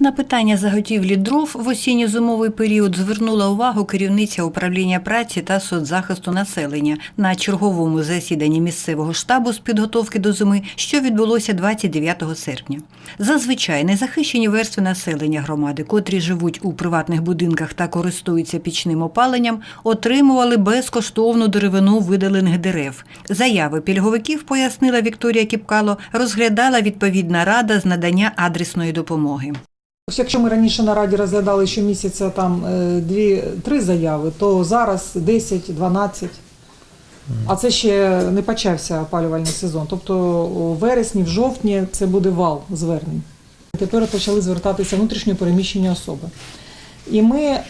На питання заготівлі дров в осінньо-зимовий період звернула увагу керівниця управління праці та соцзахисту населення на черговому засіданні місцевого штабу з підготовки до зими, що відбулося 29 серпня. Зазвичай незахищені верстви населення громади, котрі живуть у приватних будинках та користуються пічним опаленням, отримували безкоштовну деревину видалених дерев. Заяви пільговиків, пояснила Вікторія Кіпкало, розглядала відповідна рада з надання адресної допомоги. Якщо ми раніше на раді розглядали щомісяця там е, дві-три заяви, то зараз 10-12. А це ще не почався опалювальний сезон. Тобто у вересні, в жовтні це буде вал звернень. Тепер почали звертатися внутрішньо переміщені особи. І ми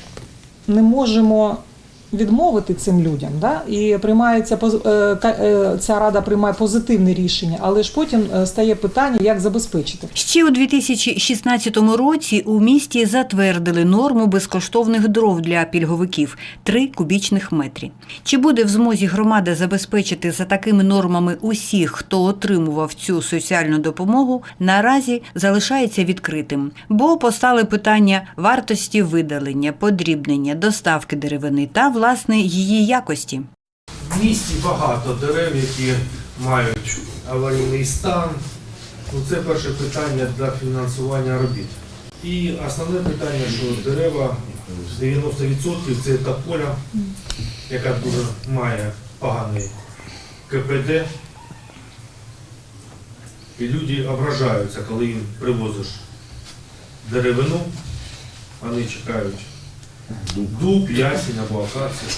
не можемо відмовити цим людям. Да? І приймається е, е, ця рада приймає позитивне рішення, але ж потім е, стає питання, як забезпечити. Ще у 2016 році у місті затвердили норму безкоштовних дров для пільговиків 3 кубічних метрі. Чи буде в змозі громада забезпечити за такими нормами усіх, хто отримував цю соціальну допомогу, наразі залишається відкритим, бо постали питання вартості видалення, подрібнення, доставки деревини та власне її якості. В місті багато дерев, які мають аварійний стан. Ну, це перше питання для фінансування робіт. І основне питання, що дерева 90% це та поля, яка дуже має поганий КПД. І люди ображаються, коли їм привозиш деревину, вони чекають дуб, ясінь або акацію.